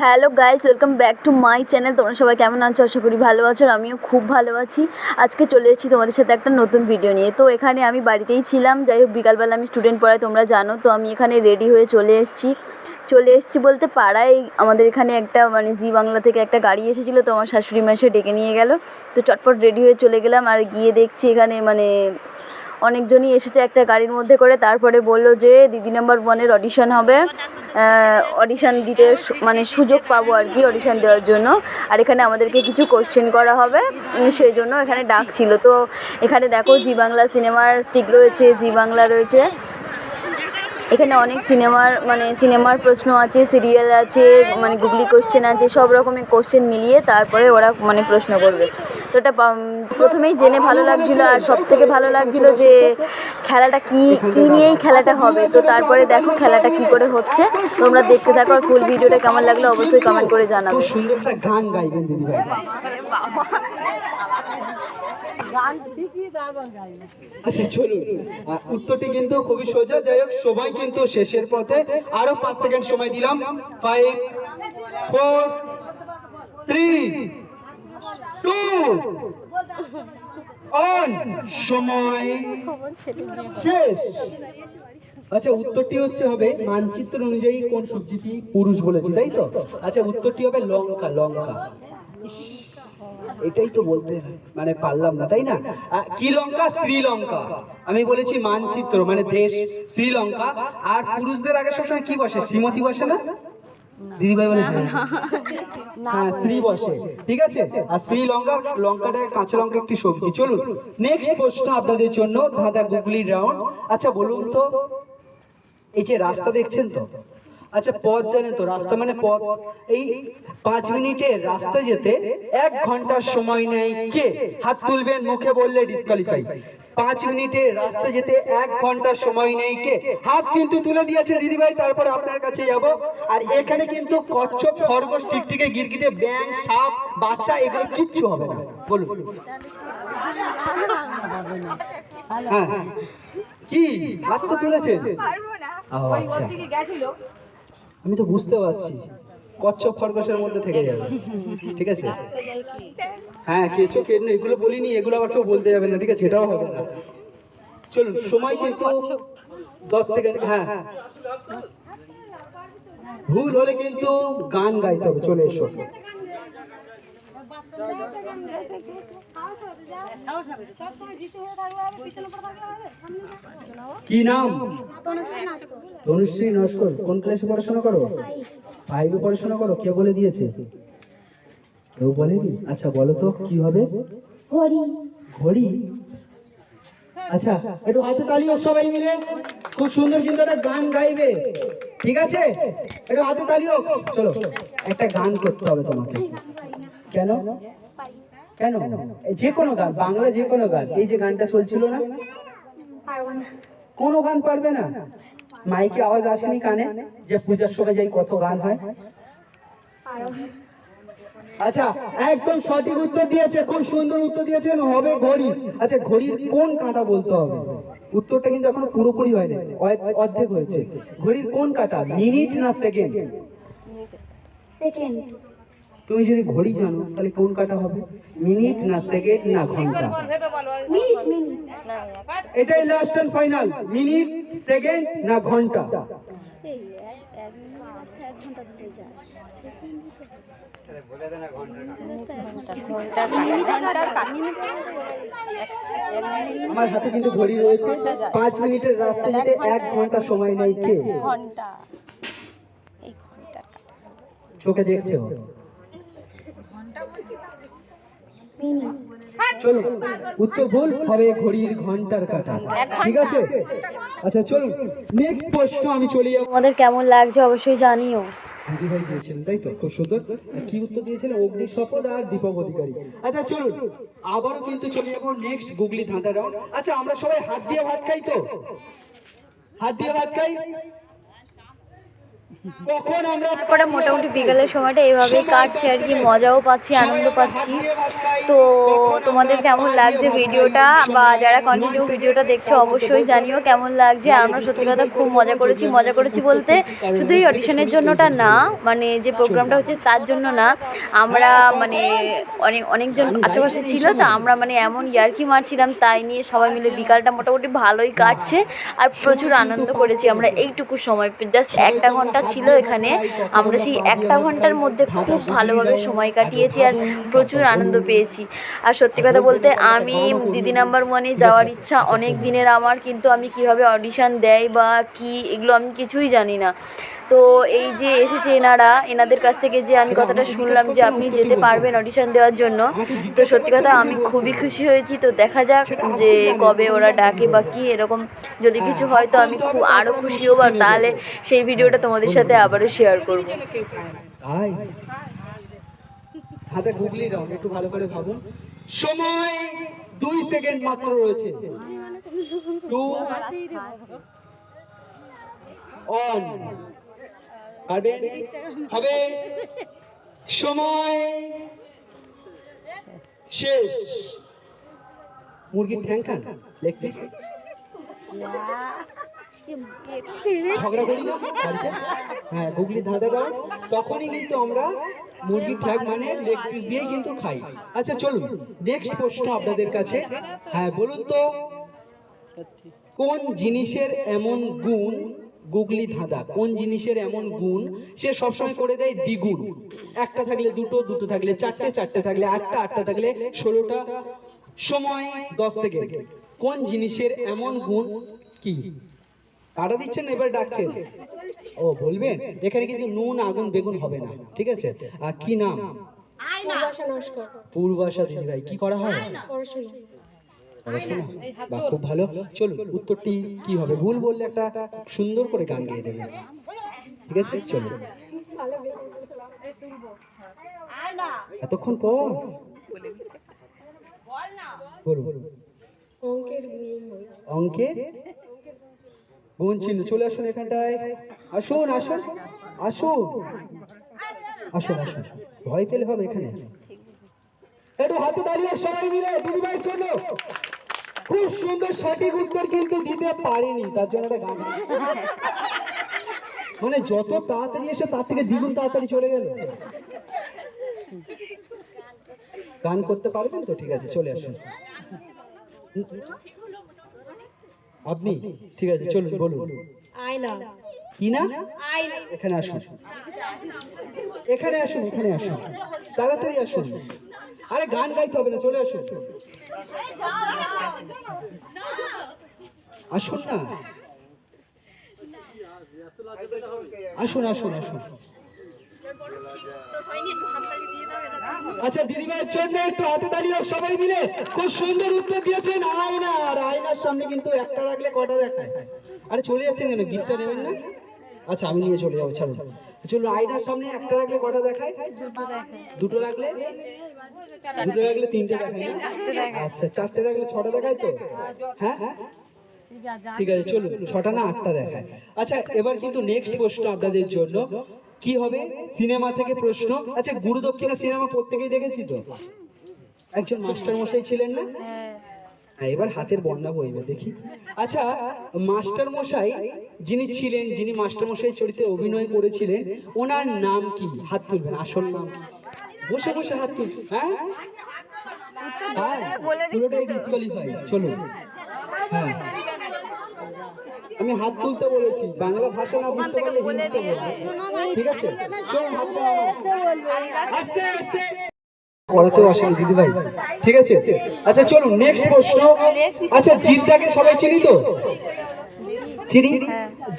Hello guys, welcome back to my channel. তোমরা সবাই কেমন আছো? আশা করি ভালো আছো আমিও খুব ভালো আছি। আজকে চলে এসেছি তোমাদের সাথে একটা নতুন ভিডিও নিয়ে। তো এখানে আমি বাড়িতেই ছিলাম। যাই হোক, বিকালবেলা আমি স্টুডেন্ট পড়াই তোমরা জানো। তো আমি এখানে রেডি হয়ে চলে এসেছি। চলে এসেছি বলতে পাড়ায়। আমাদের এখানে একটা মানে জি বাংলা থেকে একটা গাড়ি এসেছিল, তো আমার শাশুড়ি মা এসে ডেকে নিয়ে গেল। তো চটপট রেডি হয়ে চলে গেলাম। আর গিয়ে দেখছি এখানে মানে অনেকজনই এসেছে একটা গাড়ির মধ্যে করে, তারপরে বলল যে দিদি নাম্বার ওয়ানের অডিশন হবে। অডিশন দিতে মানে সুযোগ পাবো আর কি অডিশন দেওয়ার জন্য। আর এখানে আমাদেরকে কিছু কোশ্চেন করা হবে সেই জন্য এখানে ডাক ছিল। তো এখানে দেখো, জি বাংলা সিনেমার স্টিক রয়েছে, জি বাংলা রয়েছে। এখানে অনেক সিনেমার মানে সিনেমার প্রশ্ন আছে সিরিয়াল আছে মানে গুগলি কোশ্চেন আছে, সব রকমের কোশ্চেন মিলিয়ে তারপরে ওরা মানে প্রশ্ন করবে। তো এটা প্রথমেই জেনে ভালো লাগছিল আর সব থেকে ভালো লাগছিল যে খেলাটা কি কি নিয়েই খেলাটা হবে। তো তারপরে দেখো খেলাটা কি করে হচ্ছে। তোমরা দেখতে থাকো আর ফুল ভিডিওটা কেমন লাগল অবশ্যই কমেন্ট করে জানাবে। সুন্দর একটা গান গাইবেন দিদি ভাই। আচ্ছা চলুন। উত্তরটি কিন্তু খুবই সোজা। যাই হোক সময় কিন্তু শেষের পথে। আরও পাঁচ সেকেন্ড সময় দিলাম। Five four three two. On. সময় শেষ। আচ্ছা উত্তরটি হচ্ছে হবে মানচিত্র অনুযায়ী কোন সবজিটি পুরুষ বলেছি, তাই তো? আচ্ছা উত্তরটি হবে লঙ্কা লঙ্কা। এটাই তো বলতে মানে পারলাম না, তাই না? কি লঙ্কা? শ্রীলঙ্কা। আমি বলেছি মানচিত্র মানে দেশ, শ্রীলঙ্কা। আর পুরুষদের আগে সবসময় কি বসে? শ্রীমতী বসে না? দিদিভাই বলে হ্যাঁ শ্রী বসে ঠিক আছে? আর শ্রী লঙ্কা লঙ্কাটা কাঁচা লঙ্কা একটি সবজি। চলুন নেক্সট প্রশ্ন আপনাদের জন্য ধাঁধা গুগলি রাউন্ড আচ্ছা বলুন তো এই যে রাস্তা দেখছেন তো? আচ্ছা পথ জানেন তো রাস্তা মানে পথ। এই পাঁচ মিনিটের রাস্তা যেতে এক ঘণ্টার সময় নেয় কে? হাত তুলবেন মুখে বললে ডিসকালিফাই পাঁচ মিনিটের রাস্তা যেতে এক ঘণ্টার সময় নেই কে? হাত কিন্তু তুলে দিয়েছে দিদিভাই তারপরে আপনার কাছে যাব। আর এখানে কিন্তু কচ্ছপ খরগোশ টিকটিকে গিরগিটে ব্যাং সাপ বাচ্চা এগুলো কিচ্ছু হবে না। বলুন। হ্যাঁ। কি? হাত তো ও, আচ্ছা। আমি তো বুঝতে পারছি। কচ্ছপ খরগোশের মধ্যে থেকে যাবে। ঠিক আছে? হ্যাঁ কেঁচো কেন এগুলো বলিনি, এগুলো আবার কেউ বলতে যাবে না, ঠিক আছে? এটাও হবে না। চলুন, সময় কিন্তু দশ সেকেন্ড হ্যাঁ। ভুল হলে কিন্তু গান গাইতে হবে, চলে এসো। কি নাম? তনুশ্রী নস্কর কোন ক্লাসে পড়াশোনা করো? ফাইভে পড়াশোনা করো কে বলে দিয়েছে? কেউ বলেনি? আচ্ছা বলো তো কি হবে? ঘড়ি। ঘড়ি? আচ্ছা একটু হাতে তালি হোক সবাই মিলে। খুব সুন্দর কিন্তু একটা গান গাইবে। ঠিক আছে? একটু হাতে তালি হোক। চলো একটা গান করতে হবে তোমাকে। কেন? কেন? এই যে কোনো গান বাংলা যে কোনো গান। এই যে গানটা চলছিল না। কোনো গান পারবে না? মাইকে আওয়াজ আসেনি কানে? যে পূজার সময় যাই কত গান হয়। আচ্ছা একদম সঠিক উত্তর দিয়েছে, খুব সুন্দর উত্তর দিয়েছেন, হবে ঘড়ি। আচ্ছা ঘড়ির কোন কাঁটা বলতে হবে? উত্তরটা কিন্তু এখনও পুরোপুরি হয়নি অর্ধেক হয়েছে। ঘড়ির কোন কাঁটা? মিনিট না সেকেন্ড? সেকেন্ড। তুমি যদি ঘড়ি জানো তাহলে কোন কাটা হবে? মিনিট না সেকেন্ড না ঘণ্টা? Minute minute. এটাই last and final minute second না ঘণ্টা? এই এক এক রাস্তা এক ঘণ্টা ধরে যায়। আমার হাতে কিন্তু ঘড়ি রয়েছে। পাঁচ মিনিটের রাস্তা যেতে এক ঘণ্টা। সময় নেই কে? ঘণ্টা। এই ঘণ্টা চোখে দেখছে ও। মিনিট চলুন উত্তর ভুল হবে ঘড়ির ঘণ্টার কাটা। ঠিক আছে? আচ্ছা চলুন নেক্সট প্রশ্ন আমি চলে যাব। তোমাদের কেমন লাগছে অবশ্যই জানিও। দিদিভাই দিয়েছিলেন তাই তো? খুব সুন্দর। কি উত্তর দিয়েছিলেন? অগ্নি শপথ আর দীপক অধিকারী। আচ্ছা চলুন আবারও কিন্তু চলে যাব নেক্সট গুগলি ধাঁধা রাউন্ড আচ্ছা আমরা সবাই হাত দিয়ে ভাত খাই তো? হাত দিয়ে ভাত খাই? তারপরে মোটামুটি বিকালের সময়টা এভাবেই কাটছে আর কি মজাও পাচ্ছি আনন্দ পাচ্ছি। তো তোমাদের কেমন লাগছে ভিডিওটা? বা যারা কন্টিনিউ ভিডিওটা দেখছ অবশ্যই জানিও কেমন লাগছে। আমরা সত্যি কথা খুব মজা করেছি মজা করেছি বলতে শুধু এই অডিশনের জন্যটা না মানে যে প্রোগ্রামটা হচ্ছে তার জন্য না। আমরা মানে অনেক অনেকজন আশেপাশে ছিল তো আমরা মানে এমন ইয়ার্কি মারছিলাম তাই নিয়ে সবাই মিলে বিকালটা মোটামুটি ভালোই কাটছে। আর প্রচুর আনন্দ করেছি আমরা এইটুকু সময় জাস্ট একটা ঘণ্টা ছিল এখানে। আমরা সেই একটা ঘণ্টার মধ্যে খুব ভালোভাবে সময় কাটিয়েছি আর প্রচুর আনন্দ পেয়েছি। আর সত্যি কথা বলতে, আমি দিদি নাম্বার ওয়ানে যাওয়ার ইচ্ছা অনেক দিনের আমার, কিন্তু আমি কীভাবে অডিশন দেয় বা কি, এগুলো আমি কিছুই জানি না। তো এই যে এসেছে এনারা এনাদের কাছ থেকে যে আমি কথাটা শুনলাম যে আপনি যেতে পারবেন অডিশন দেওয়ার জন্য তো সত্যি কথা আমি খুবই খুশি হয়েছি। তো দেখা যাক যে কবে ওরা ডাকে বা কি এরকম যদি কিছু হয় তো আমি খুব আরও খুশি হব। আর তাহলে সেই ভিডিওটা তোমাদের সাথে আবারও শেয়ার করব। হাতে গুগলি রাউন্ড একটু ভালো করে ভাবুন। সময় দুই সেকেন্ড মাত্র রয়েছে। টু অন কাটেন হবে? সময়? শেষ। মুরগির ঠ্যাং খান লেগ পিস হ্যাঁ গুগলি ধাঁধা দাও। তখনই কিন্তু আমরা মুরগির ঠ্যাগ মানে লেগ পিস দিয়েই কিন্তু খাই। আচ্ছা চলুন। নেক্সট প্রশ্ন আপনাদের কাছে। হ্যাঁ বলুন তো, কোন জিনিসের এমন গুণ গুগলি ধাঁধা। কোন জিনিসের এমন গুণ? সে সবসময় করে দেয় দ্বিগুণ। একটা থাকলে দুটো দুটো থাকলে চারটে চারটে থাকলে আটটা আটটা থাকলে ষোলোটা। সময় দশ সেকেন্ড কোন জিনিসের এমন গুণ? কি? কাটা দিচ্ছেন এবার ডাকছেন? ও বলবেন? এখানে কিন্তু নুন আগুন বেগুন হবে না। ঠিক আছে? আর কি নাম? পূর্বাশা দিদি ভাই কি করা হয়? পড়াশোনা বা খুব ভালো। চলুন উত্তরটি কি হবে? ভুল বললে একটা সুন্দর করে গান গেয়ে দেবে ঠিক আছে? চলুন। এতক্ষণ পর? বলুন। অঙ্কের? গুণ চিহ্ন। চলে আসুন এখানটায়। আসুন আসুন আসুন। আসুন আসুন। ভয় পেলে হবে এখানে। একটু হাতে দাঁড়িয়ে সবাই মিলে দিদিভাইয়ের জন্য। খুব সুন্দর সঠিক উত্তর কিন্তু দিতে পারিনি তার জন্য একটা গান মানে যত তাড়াতাড়ি এসে তার থেকে দ্বিগুণ তাড়াতাড়ি চলে গেল। গান করতে পারবেন তো? ঠিক আছে চলে আসুন। আপনি? ঠিক আছে চলুন বলুন। কি না? এখানে আসুন। এখানে আসুন এখানে আসুন। তাড়াতাড়ি আসুন। আরে গান গাইতে হবে না চলে আসুন। আসুন না। আসুন আসুন আসুন। আচ্ছা দিদিভাইয়ের জন্য একটু হাতে দাঁড়িয়ে হোক সবাই মিলে খুব সুন্দর উত্তর দিয়েছেন আয়না। আর আয়নার সামনে কিন্তু একটা রাখলে কটা দেখায়? আরে চলে যাচ্ছেন কেন? গিফটটা নেবেন না? আচ্ছা আমি নিয়ে চলে যাব, ছাড়ুন। চলুন আয়নার সামনে একটা রাখলে কটা দেখায়? দুটো রাখলে? দুটো রাখলে তিনটে দেখায় না? আচ্ছা চারটে রাখলে ছটা দেখায় তো? হ্যাঁ? ঠিক আছে চলুন ছটা না আটটা দেখায়। আচ্ছা এবার কিন্তু নেক্সট প্রশ্ন আপনাদের জন্য। কি হবে? সিনেমা থেকে প্রশ্ন। আচ্ছা গুরু দক্ষিণা সিনেমা প্রত্যেকেই দেখেছি তো? একজন মাস্টার মশাই ছিলেন না? হ্যাঁ। এবার হাতের বন্যা বইবে দেখি। আচ্ছা মাস্টার মশাই যিনি ছিলেন, যিনি মাস্টার মশাই চরিত্রে অভিনয় করেছিলেন, ওনার নাম কি? হাত তুলবেন, আসল নাম কি? বসে বসে হাত তুলছেন হ্যাঁ? হ্যাঁ পুরোটাই চলুন। হ্যাঁ। আমি হাত তুলতে বলেছি, বাংলা ভাষা না বুঝতে পারলে হিন্দিতে ঠিক আছে? হাতটা আস্তে আস্তে। পড়াতেও আসেনি, দিদি ভাই। ঠিক আছে? আচ্ছা চলুন নেক্সট প্রশ্ন। আচ্ছা জিদ্দাকে সবাই চিনি তো? চিনি?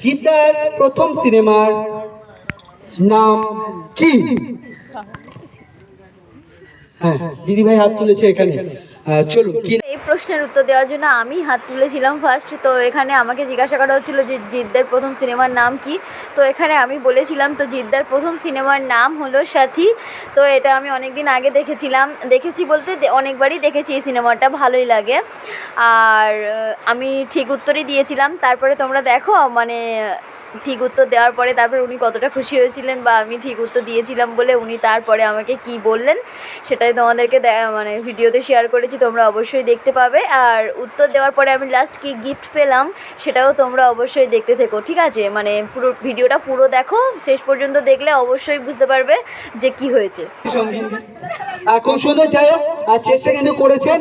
জিদ্দার প্রথম সিনেমার নাম কি? হ্যাঁ দিদি ভাই হাত তুলেছে এখানে। চলুন, কি প্রশ্নের উত্তর দেওয়ার জন্য আমি হাত তুলেছিলাম ফার্স্ট তো এখানে আমাকে জিজ্ঞাসা করা হচ্ছিল যে জিদ্দার প্রথম সিনেমার নাম কি? তো এখানে আমি বলেছিলাম, তো জিদ্দার প্রথম সিনেমার নাম হলো সাথী। তো এটা আমি অনেক দিন আগে দেখেছিলাম। দেখেছি বলতে অনেকবারই দেখেছি এই সিনেমাটা, ভালোই লাগে। আর আমি ঠিক উত্তরই দিয়েছিলাম। তারপরে তোমরা দেখো মানে ঠিক উত্তর দেওয়ার পরে তারপর উনি কতটা খুশি হয়েছিলেন বা আমি ঠিক উত্তর দিয়েছিলাম বলে উনি তারপরে আমাকে কি বললেন, সেটাই তোমাদেরকে মানে ভিডিওতে শেয়ার করেছি, তোমরা অবশ্যই দেখতে পাবে। আর উত্তর দেওয়ার পরে আমি লাস্ট কি গিফট পেলাম, সেটাও তোমরা অবশ্যই দেখতে থেকো, ঠিক আছে? মানে পুরো ভিডিওটা পুরো দেখো, শেষ পর্যন্ত দেখলে অবশ্যই বুঝতে পারবে যে কি হয়েছে। খুব সুন্দর যাই হোক চেষ্টা কিন্তু করেছেন।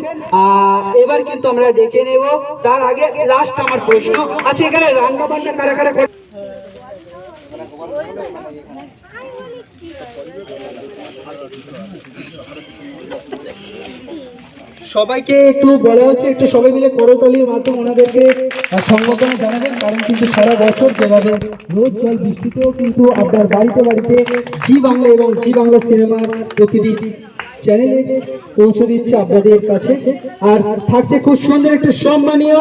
এবার কিন্তু আমরা ডেকে নেব। তার আগে লাস্ট আমার প্রশ্ন আচ্ছা এখানে রান্না বান্না কারা করে সবাইকে একটু বলা হচ্ছে, একটু সবাই মিলে করতালির মাধ্যমে ওনাদেরকে সংবর্ধনা জানাবেন, কারণ কিন্তু সারা বছর যেভাবে রোজ জল বৃষ্টিতেও কিন্তু আপনার বাড়িতে বাড়িতে জি বাংলা এবং জি বাংলা সিনেমার প্রতিটি চ্যানেলে পৌঁছে দিচ্ছে আপনাদের কাছে। আর থাকছে খুব সুন্দর একটা সম্মানীয়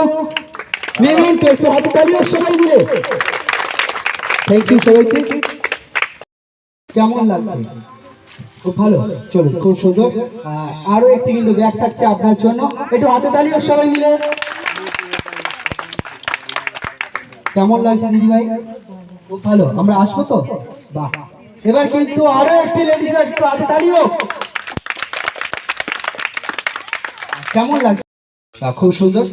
মেমেন্টো একটু হাতে তালিও সবাই মিলে। থ্যাংক ইউ সবাইকে। কেমন লাগছে? খুব ভালো। চলুন, খুব সুন্দর। আরও একটি কিন্তু ব্যাগ থাকছে আপনার জন্য। একটু হাতে তালিও সবাই মিলে। কেমন লাগছে দিদি ভাই খুব ভালো। আমরা আসব তো? বাহ। এবার কিন্তু আরও একটি লেডিস একটু হাতে তালিও। কেমন লাগছে? খুব সুন্দর।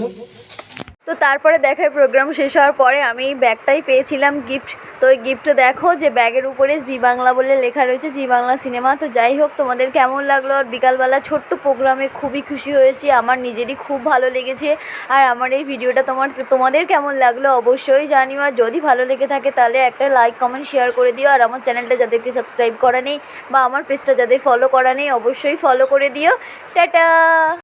তো তারপরে দেখায় প্রোগ্রাম শেষ হওয়ার পরে আমি ব্যাগটাই পেয়েছিলাম গিফট তো ওই গিফটটা দেখো যে ব্যাগের উপরে জি বাংলা বলে লেখা রয়েছে, জি বাংলা সিনেমা তো যাই হোক, তোমাদের কেমন লাগল? আর বিকালবেলা ছোট্ট প্রোগ্রামে খুবই খুশি হয়েছি। আমার নিজেরই খুব ভালো লেগেছে। আর আমার এই ভিডিওটা তোমার, তোমাদের কেমন লাগল অবশ্যই জানিও। আর যদি ভালো লেগে থাকে, তাহলে একটা লাইক কমেন্ট শেয়ার করে দিও। আর আমার চ্যানেলটা যাদেরকে সাবস্ক্রাইব করা নেই বা আমার পেজটা যাদের ফলো করা নেই, অবশ্যই ফলো করে দিও। টাটা!